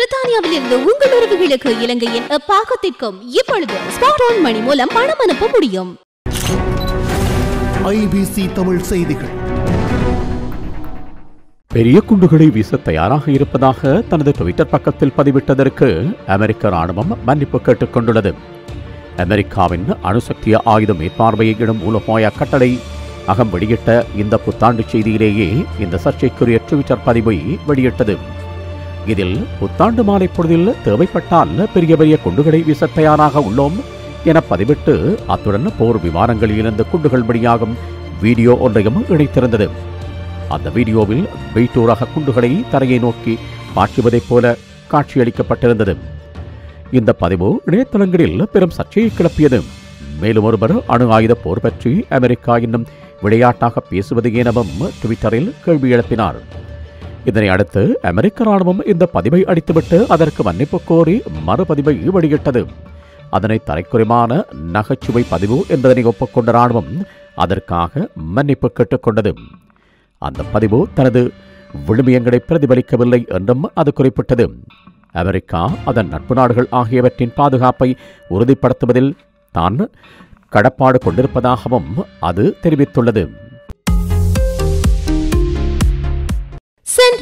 பிரித்தானியாவில் இருந்து உங்கள் உறவுகளுக்கு இலங்கையின் பாகத்திற்கும் இப்பொழுது ஸ்பாட் ஆன் மணி மூலம் பணம் அனுப்ப முடியும். ஐபிசி தமிழ் செய்திகள். பெரிய குண்டுகளை வீச தயாராக இருப்பதாக தனது ட்விட்டர் பக்கத்தில் பதிவிட்டதற்கு அமெரிக்க ராணுவம் மன்னிப்பு கேட்டுக் கொண்டுள்ளது. அமெரிக்காவின் அணுசக்திய ஆயுத மேற்பார்வையிடும் மூலோபாய கட்டளை அகம் வெளியிட்ட இந்த புத்தாண்டு செய்தியிலேயே இந்த சர்ச்சைக்குரிய ட்விட்டர் பதிவை வெளியிட்டது. இதில் புத்தாண்டு மாலை பொழுதில் தேவைப்பட்டால் பெரிய பெரிய குண்டுகளை வீச தயாராக உள்ளோம் என பதிவிட்டு அத்துடன் போர் விமானங்களிலிருந்து குண்டுகள் வெளியாகும் வீடியோ ஒன்றையும் இணைத்திருந்தது. அந்த வீடியோவில் வெயிட்டோ ரக குண்டுகளை தரையை நோக்கி பாய்ச்சுவதைப் போல காட்சியளிக்கப்பட்டிருந்தது. இந்த பதிவு இணையதளங்களில் பெரும் சர்ச்சையை கிளப்பியது. மேலும் ஒருவர் அணு ஆயுத போர் பற்றி அமெரிக்கா இன்னும் விளையாட்டாக பேசுவது எனவும் ட்விட்டரில் கேள்வி எழுப்பினார். இதனை அடுத்து அமெரிக்க ராணுவம் இந்த பதிவை அடித்துவிட்டு அதற்கு மன்னிப்பு கோரி மறுபதிவை வெளியிட்டது. அதனை தரைக்குறைமான நகைச்சுவை பதிவு என்பதனை ஒப்புக்கொண்ட ராணுவம் அதற்காக மன்னிப்பு கேட்டுக்கொண்டது. அந்த பதிவு தனது விழுமியங்களை பிரதிபலிக்கவில்லை என்றும் அது குறிப்பிட்டது. அமெரிக்கா அதன் நட்பு நாடுகள் ஆகியவற்றின் பாதுகாப்பை உறுதிப்படுத்துவதில் தான் கடப்பாடு கொண்டிருப்பதாகவும் அது தெரிவித்துள்ளது.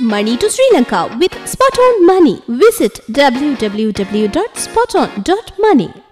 Money to Sri Lanka with Spot on Money. Visit www.spoton.money.